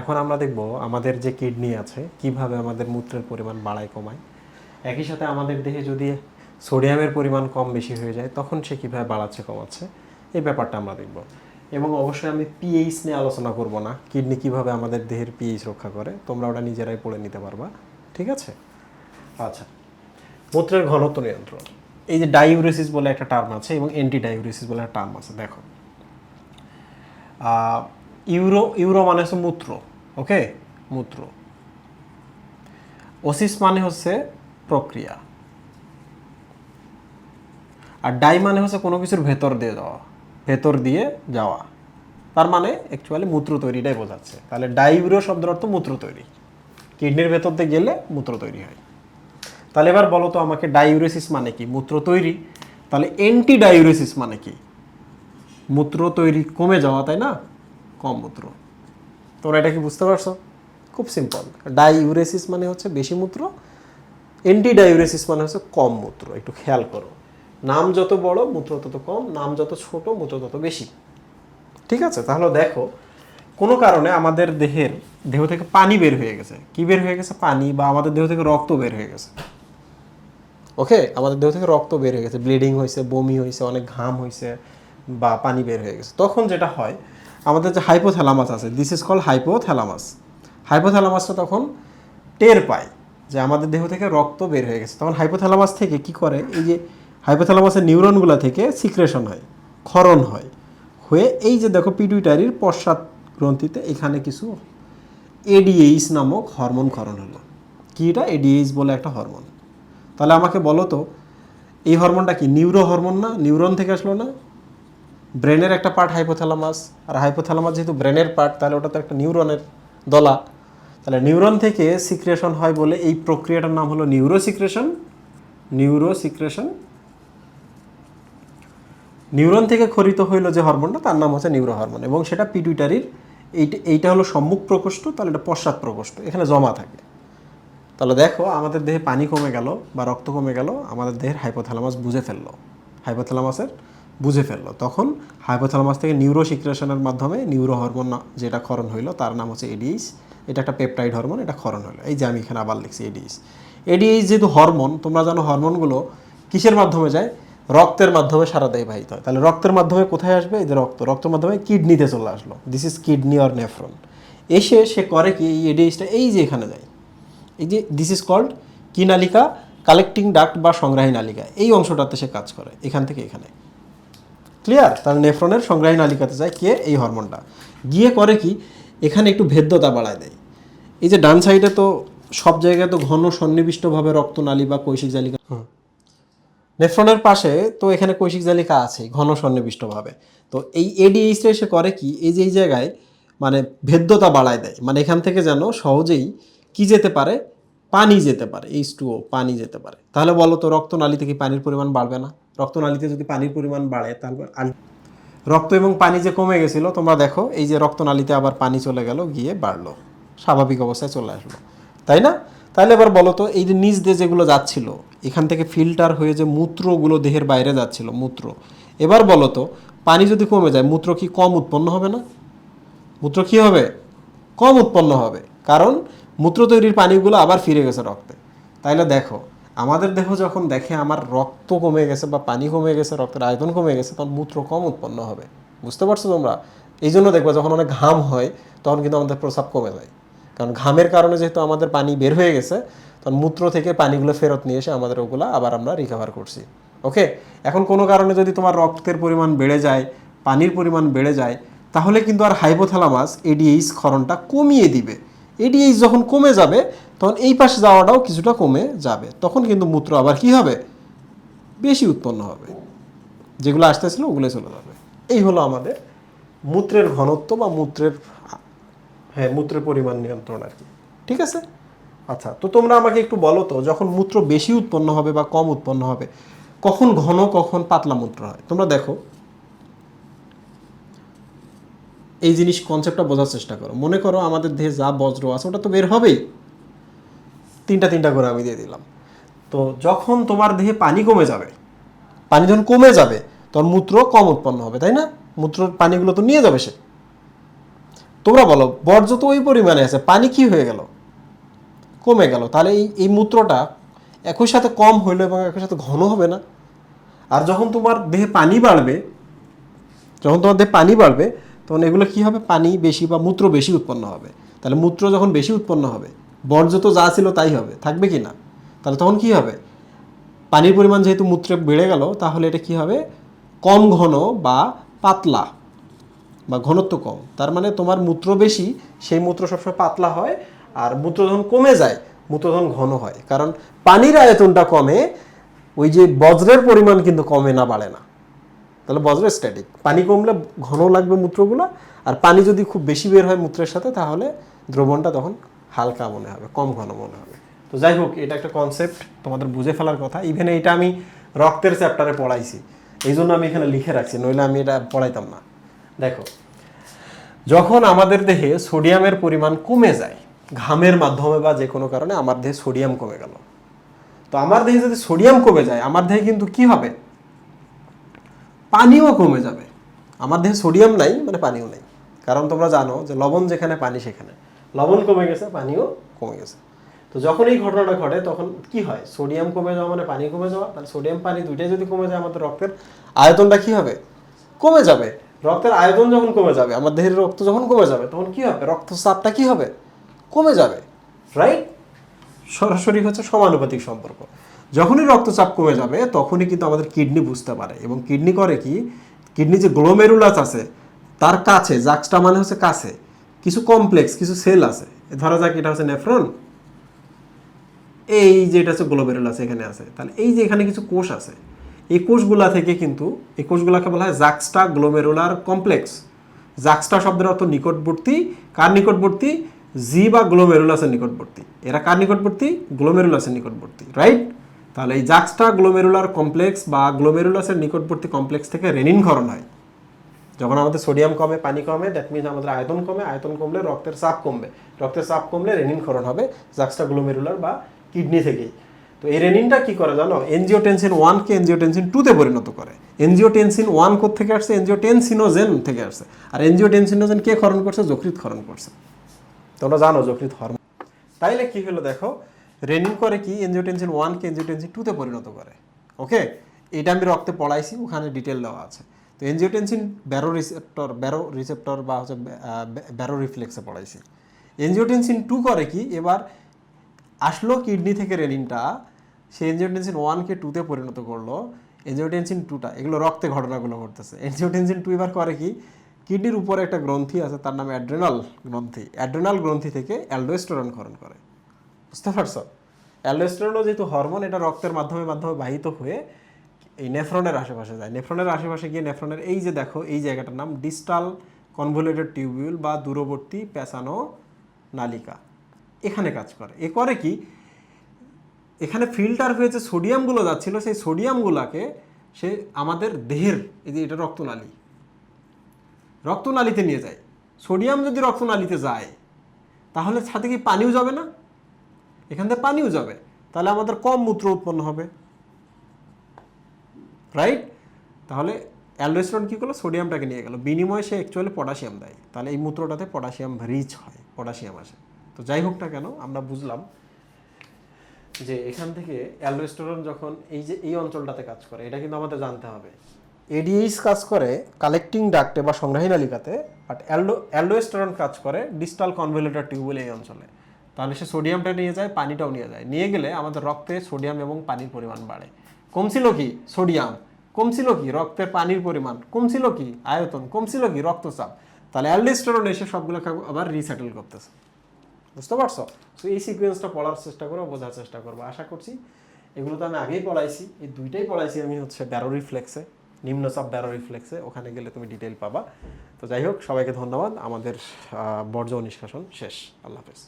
এখন আমরা দেখব আমাদের যে কিডনি আছে, কীভাবে আমাদের মূত্রের পরিমাণ বাড়ায়, কমায়। একই সাথে আমাদের দেহে যদি সোডিয়ামের পরিমাণ কম বেশি হয়ে যায়, তখন সে কীভাবে বাড়াচ্ছে, কমাচ্ছে, এই ব্যাপারটা আমরা দেখব। এবং অবশ্যই আমি পিএইচ নিয়ে আলোচনা করব না, কিডনি কীভাবে আমাদের দেহের পিএইচ রক্ষা করে, তোমরা ওটা নিজেরাই পড়ে নিতে পারবা, ঠিক আছে? আচ্ছা মূত্রের ঘনত্ব নিয়ন্ত্রণ। এই যে ডাইউরেসিস বলে একটা টার্ম আছে এবং অ্যান্টি ডাইউরেসিস বলে একটা টার্ম আছে, দেখো। ইউরো ইউরো মানে হচ্ছে মূত্র ওকে মূত্র। ওসিস মানে হচ্ছে প্রক্রিয়া। আর ডাই মানে হচ্ছে কোনো কিছুর ভেতর দিয়ে যাওয়া ভেতর দিয়ে যাওয়া। তার মানে অ্যাকচুয়ালি মূত্র তৈরিটাই বোঝাচ্ছে। তাহলে ডাইউরো শব্দের অর্থ মূত্র তৈরি। কিডনির ভেতর দিয়ে গেলে মূত্র তৈরি হয়। তাহলে এবার বলো তো আমাকে ডাইউরেসিস মানে কি? মূত্র তৈরি। তাহলে অ্যান্টি ডাইউরেসিস মানে কি? মূত্র তৈরি কমে যাওয়া, তাই না? কম মূত্র। তোমরা এটা কি বুঝতে পারছ? খুব সিম্পল ডাইউরেসিস মানে হচ্ছে বেশি মূত্র অ্যান্টি ডাইউরেসিস মানে হচ্ছে কম মূত্র। একটু খেয়াল করো। নাম যত বড়, মূত্র তত কম, নাম যত ছোট, মূত্র তত বেশি। ঠিক আছে? তাহলে দেখো, কোনো কারণে আমাদের দেহের, দেহ থেকে পানি বের হয়ে গেছে। কি বের হয়ে গেছে? পানি বা আমাদের দেহ থেকে রক্ত বের হয়ে গেছে। ওকে আমাদের দেহ থেকে রক্ত বের হয়ে গেছে। ব্লিডিং হয়েছে, বমি হয়েছে, অনেক ঘাম হয়েছে বা পানি বের হয়ে গেছে। তখন যেটা হয় আমাদের যে হাইপোথ্যালামাস আছে দিস ইজ কল হাইপোথ্যালামাস হাইপোথ্যালামাসটা তখন টের পায় যে আমাদের দেহ থেকে রক্ত বের হয়ে গেছে। তখন হাইপোথ্যালামাস থেকে কি করে? এই যে হাইপোথ্যালামাসের নিউরনগুলো থেকে সিক্রেশন হয়, ক্ষরণ হয়। হয়ে এই যে দেখো পিটুইটারির পশ্চাৎ গ্রন্থিতে এখানে কিছু এডিএইচ নামক হরমোন ক্ষরণ হলো। কি এটা? এডিএইচ বলে একটা হরমোন তাহলে আমাকে বলো তো, এই হরমোনটা কি নিউরো হরমোন না? নিউরন থেকে আসলো না? ব্রেনের একটা পার্ট হাইপোথ্যালামাস আর হাইপোথ্যালামাস যেহেতু ব্রেনের পার্ট তাহলে ওটা তো একটা নিউরনের দলা। তাহলে নিউরন থেকে সিক্রেশন হয় বলে এই প্রক্রিয়াটার নাম হলো neuro secretion neuro secretion neuron থেকে খরিত হইল যে হরমোনটা, তার নাম হচ্ছে নিউরো হরমোন এবং সেটা পিটুইটারির এইটা এইটা হলো সম্মুখ প্রকোষ্ঠ, তাহলে এটা পশ্চাৎ প্রকোষ্ঠ, এখানে জমা থাকে। তাহলে দেখো, আমাদের দেহে পানি কমে গেল বা রক্ত কমে গেল, আমাদের দেহের হাইপোথ্যালামাস বুঝে ফেলল। হাইপোথ্যালামাসের বুঝে ফেলল। তখন হাইপোথ্যালামাস থেকে নিউরো সিক্রেশনের মাধ্যমে নিউরো হরমোন যেটা ক্ষরণ হইল, তার নাম হচ্ছে এডিএইচ এটা একটা পেপটাইড হরমোন এটা ক্ষরণ হলো এই যে আমি এখানে আবার লিখছি এডিএইচ এডিএইচ যেহেতু হরমোন তোমরা জানো হরমোনগুলো কিসের মাধ্যমে যায়? রক্তের মাধ্যমে সারা দেহে বাহিত হয়। তাহলে রক্তের মাধ্যমে কোথায় আসবে? এই যে রক্ত। রক্তের মাধ্যমে কিডনিতে চলে আসলো। This is kidney or nephron এসে সে করে কি এই এডিএইচটা এই যে এখানে যায়। এই যে দিস ইজ কল্ড কি নালিকা কালেক্টিং ডাক্ট বা সংগ্রাহী নালিকা। এই অংশটাতে সে কাজ করে। এখান থেকে এখানে। ক্লিয়ার তাহলে নেফ্রনের সংগ্রাহী নালিকাতে যায় কে? এই হরমোনটা। গিয়ে করে কি? এখানে একটু ভেদ্যতা বাড়ায় দেয়। এই যে ডান সাইডে তো সব জায়গায় তো ঘন সন্নিবিষ্টভাবে রক্তনালী বা কৈশিক জালিকা। নেফ্রনের পাশে তো এখানে কৈশিক জালিকা আছে, ঘন সন্নিবিষ্টভাবে। তো এই এডিএইচটা এসে করে কি? এই যে, এই জায়গায় মানে ভেদ্যতা বাড়ায় দেয়। মানে এখান থেকে যেন সহজেই কি যেতে পারে? পানি যেতে পারে। এইচ টু পানি যেতে পারে। তাহলে বলো তো রক্তনালীতে থেকে পানির পরিমাণ বাড়বে না? রক্তনালীতে যদি পানির পরিমাণ বাড়ে, তাহলে রক্ত এবং পানি যে কমে গেছিল, তোমরা দেখো, এই যে রক্তনালীতে আবার পানি চলে গেল, গিয়ে বাড়লো। স্বাভাবিক অবস্থায় চলে আসলো। তাই না? তাহলে এবার বলো তো, এই যে নিচ দিয়ে যেগুলো যাচ্ছিল, এখান থেকে ফিল্টার হয়ে যে মূত্রগুলো দেহের বাইরে যাচ্ছিল, মূত্র। এবার বলো তো, পানি যদি কমে যায়, মূত্র কি কম উৎপন্ন হবে না? মূত্র কি হবে? কম উৎপন্ন হবে। কারণ মূত্র তৈরির পানিগুলো আবার ফিরে গেছে রক্তে। তাইলে দেখো আমাদের দেহ যখন দেখে আমার রক্ত কমে গেছে বা পানি কমে গেছে, রক্তের আয়তন কমে গেছে, তখন মূত্র কম উৎপন্ন হবে। বুঝতে পারছ তোমরা? এই জন্য দেখবে যখন অনেক ঘাম হয়, তখন কিন্তু আমাদের প্রস্রাব কমে যায়। কারণ ঘামের কারণে যেহেতু আমাদের পানি বের হয়ে গেছে, তখন মূত্র থেকে পানিগুলো ফেরত নিয়ে এসে আমাদের ওগুলো আবার আমরা রিকভার করছি। ওকে এখন কোনো কারণে যদি তোমার রক্তের পরিমাণ বেড়ে যায়, পানির পরিমাণ বেড়ে যায়, তাহলে কিন্তু আর হাইপোথ্যালামাস এডিএইচ ক্ষরণটা কমিয়ে দিবে। এডিএইচ যখন কমে যাবে তখন এই পাশে যাওয়াটাও কিছুটা কমে যাবে। তখন কিন্তু মূত্র আবার কি হবে? বেশি উৎপন্ন হবে। যেগুলো আসতেছিল ওগুলো চলে যাবে। এই হলো আমাদের মূত্রের ঘনত্ব বা মূত্রের হ্যাঁ মূত্রের পরিমাণ নিয়ন্ত্রণ আর কি। ঠিক আছে? আচ্ছা তো তোমরা আমাকে একটু বলো তো, যখন মূত্র বেশি উৎপন্ন হবে বা কম উৎপন্ন হবে, কখন ঘন, কখন পাতলা মূত্র হয়? তোমরা দেখো। এই জিনিস কনসেপ্টটা বোঝার চেষ্টা করো। মনে করো আমাদের দেহে যা বজ্র আছে, ওটা তো বের হবেই। তিনটা তিনটা করে আমি দিয়ে দিলাম। তো যখন তোমার দেহে পানি কমে যাবে, পানি যখন কমে যাবে, তখন মূত্র কম উৎপন্ন হবে, তাই না? মূত্র পানিগুলো তো নিয়ে যাবে সে। তোমরা বলো বর্জ্য তো ওই পরিমাণে আছে, পানি কি হয়ে গেল? কমে গেল। তাহলে এই এই মূত্রটা একই সাথে কম হইল এবং একই সাথে ঘন হবে না। আর যখন তোমার দেহে পানি বাড়বে, যখন তোমার দেহে পানি বাড়বে, তখন এগুলো কি হবে? পানি বেশি বা মূত্র বেশি উৎপন্ন হবে। তাহলে মূত্র যখন বেশি উৎপন্ন হবে বর্জ্য তো যা ছিল তাই হবে, থাকবে কি না? তাহলে তখন কি হবে? পানির পরিমাণ যেহেতু মূত্রে বেড়ে গেল, তাহলে এটা কি হবে? কম ঘন বা পাতলা বা ঘনত্ব কম। তার মানে তোমার মূত্র বেশি, সেই মূত্র সবসময় পাতলা হয় আর মূত্র যখন কমে যায় মূত্র তখন ঘন হয়। কারণ পানির আয়তনটা কমে, ওই যে বজ্রের পরিমাণ কিন্তু কমে না, বাড়ে না। তাহলে বজ্র স্ট্যাটিক পানি কমলে ঘন লাগবে মূত্রগুলো, আর পানি যদি খুব বেশি বের হয় মূত্রের সাথে, তাহলে দ্রবণটা তখন হালকা মনে হবে, কম ঘন মনে হবে। তো যাই হোক, এটা একটা কনসেপ্ট তোমাদের বুঝে ফেলার কথা। ইভেন এটা আমি রক্তের চ্যাপ্টারে পড়াইছি। এই জন্য আমি এখানে লিখে রাখছি, নইলে আমি এটা পড়াইতাম না। দেখো, যখন আমাদের দেহে সোডিয়ামের পরিমাণ কমে যায়, ঘামের মাধ্যমে বা যে কোনো কারণে আমার দেহে সোডিয়াম কমে গেল। তো আমার দেহে যদি সোডিয়াম কমে যায়, আমার দেহে কিন্তু কি হবে? পানিও কমে যাবে। আমার দেহে সোডিয়াম নাই মানে পানিও নেই। কারণ তোমরা জানো যে লবণ যেখানে, পানি সেখানে। লবণ কমে গেছে, পানিও কমে গেছে। তো যখন এই ঘটনাটা ঘটে, তখন কি হয়? সোডিয়াম কমে যাওয়া মানে পানি কমে যাওয়া? তাহলে সোডিয়াম পানি দুইটাই যদি কমে যায়, আমাদের রক্তের আয়তনটা কি হবে? কমে যাবে। রক্তের আয়তন যখন কমে যাবে, আমার দেহের রক্ত যখন কমে যাবে, তখন কি হবে? রক্তচাপটা কি হবে? কমে যাবে রাইট সরাসরি হচ্ছে সমানুপাতিক সম্পর্ক। যখনই রক্তচাপ কমে যাবে, তখনই কিন্তু আমাদের কিডনি বুঝতে পারে। এবং কিডনি করে কি? কিডনি যে গ্লোমেরুলাস আছে, তার কাছে, জাক্সটা মানে হচ্ছে কাছে। কিছু কমপ্লেক্স কিছু সেল আছে। ধরা যাক এটা হচ্ছে নেফ্রন এই যে এটা হচ্ছে গ্লোমেরুলাস এখানে আছে। তাহলে এই যে এখানে কিছু কোষ আছে, এই কোষগুলা থেকে কিন্তু, এই কোষগুলাকে বলা হয় জাক্সটা গ্লোমেরুলার কমপ্লেক্স জাক্সটা শব্দের অর্থ নিকটবর্তী। কার নিকটবর্তী? জি বা গ্লোমেরুলাসের নিকটবর্তী। এরা কার নিকটবর্তী? গ্লোমেরুলাসের নিকটবর্তী রাইট তাহলে এই জাক্সটা গ্লোমেরুলার কমপ্লেক্স বা গ্লোমেরুলাসের নিকটবর্তী কমপ্লেক্স থেকে রেনিন ক্ষরণ হয়। যখন আমাদের সোডিয়াম কমে, পানি কমে দ্যাট মিনস আমাদের আয়তন কমে, আয়তন কমলে রক্তের চাপ কমবে। রক্তের চাপ কমলে রেনিন ক্ষরণ হবে জাক্সটা গ্লোমেরুলার বা কিডনি থেকেই। তো এই রেনিনটা কি করে জানো? এনজিওটেনসিন ওয়ানকে এনজিওটেনসিন টুতে পরিণত করে। এনজিওটেনসিন ওয়ান থেকে আসছে? এনজিওটেনসিনোজেন থেকে আসছে। আর এনজিওটেনসিনোজেন কে ক্ষরণ করছে? যকৃত ক্ষরণ করছে। তোমরা জানো যকৃত হরমোন। তাইলে কি হলো দেখো? রেনিন করে কি? এনজিওটেনসিন ওয়ানকে এনজিওটেনসিন টুতে পরিণত করে। ওকে এটা আমি রক্তে পড়াইছি, ওখানে ডিটেল দেওয়া আছে। তো angiotensin baroreceptor baroreceptor বা হচ্ছে ব্যারো রিফ্লেক্সে পড়াইছি এনজিওটেনসিন টু করে কি? এবার আসলো কিডনি থেকে রেনিনটা, সে এনজিওটেনসিন ওয়ানকে টুতে পরিণত করল। এনজিওটেনসিন টুটা এগুলো রক্তে ঘটনাগুলো ঘটতেছে। এনজিওটেনসিন টু এবার করে কি? কিডনির উপরে একটা গ্রন্থি আছে, তার নাম অ্যাড্রেনাল গ্রন্থি। অ্যাড্রেনাল গ্রন্থি থেকে অ্যালডোস্টেরন ক্ষরণ করে। বুঝতে পারছ? অ্যালডোস্টেরনও যেহেতু হরমোন, এটা রক্তের মাধ্যমে মাধ্যমে বাহিত হয়ে এই নেফ্রনের আশেপাশে যায়। নেফ্রনের আশেপাশে গিয়ে নেফ্রনের এই যে দেখো, এই জায়গাটার নাম ডিস্টাল কনভলিউটেড টিউবিউল বা দূরবর্তী পেঁচানো নালিকা। এখানে কাজ করে। এ করে কি? এখানে ফিল্টার হয়ে যে সোডিয়ামগুলো যাচ্ছিল, সেই সোডিয়ামগুলোকে সে আমাদের দেহের, এই যে এটা রক্তনালী, রক্তনালীতে নিয়ে যায়। সোডিয়াম যদি রক্তনালীতে যায়, তাহলে সাথে কি পানিও যাবে না? এখান থেকে পানিও যাবে। তাহলে আমাদের কম মূত্র উৎপন্ন হবে। রাইট তাহলে অ্যালডোস্টেরন কী করল? সোডিয়ামটাকে নিয়ে গেল। বিনিময়ে সে অ্যাকচুয়ালি পটাশিয়াম দেয়। তাহলে এই মূত্রটাতে পটাশিয়াম রিচ হয় পটাশিয়াম আসে। তো যাই হোক না কেন, আমরা বুঝলাম যে এখান থেকে অ্যালডোস্টেরন যখন এই যে এই অঞ্চলটাতে কাজ করে, এটা কিন্তু আমাদের জানতে হবে। এডিএইচ কাজ করে কালেক্টিং ডাক্টে বা সংগ্রাহী নালিকাতে বাট অ্যালডো অ্যালডোস্টেরন কাজ করে ডিস্টাল কনভেলেটর টিউবুল এই অঞ্চলে। তাহলে সে সোডিয়ামটা নিয়ে যায়, পানিটাও নিয়ে যায়। নিয়ে গেলে আমাদের রক্তে সোডিয়াম এবং পানির পরিমাণ বাড়ে। কমছিল কি? সোডিয়াম কমছিল কি? রক্তের পানির পরিমাণ। কমছিল কি? আয়তন। কমছিল কি? রক্তচাপ। তাহলে অ্যালডোস্টেরন এসে সবগুলোকে আবার রিসেটেল করতেছে। বুঝতে পারছ? তো এই সিকোয়েন্সটা পড়ার চেষ্টা করো, বোঝার চেষ্টা করব। আশা করছি এগুলো তো আমি আগেই পড়াইছি। এই দুইটাই পড়াইছি আমি হচ্ছে ব্যারো রিফ্লেক্সে নিম্নচাপ ব্যারো রিফ্লেক্সে ওখানে গেলে তুমি ডিটেল পাবা। তো যাই হোক, সবাইকে ধন্যবাদ। আমাদের বর্জ্য নিষ্কাশন শেষ। আল্লাহ হাফেজ।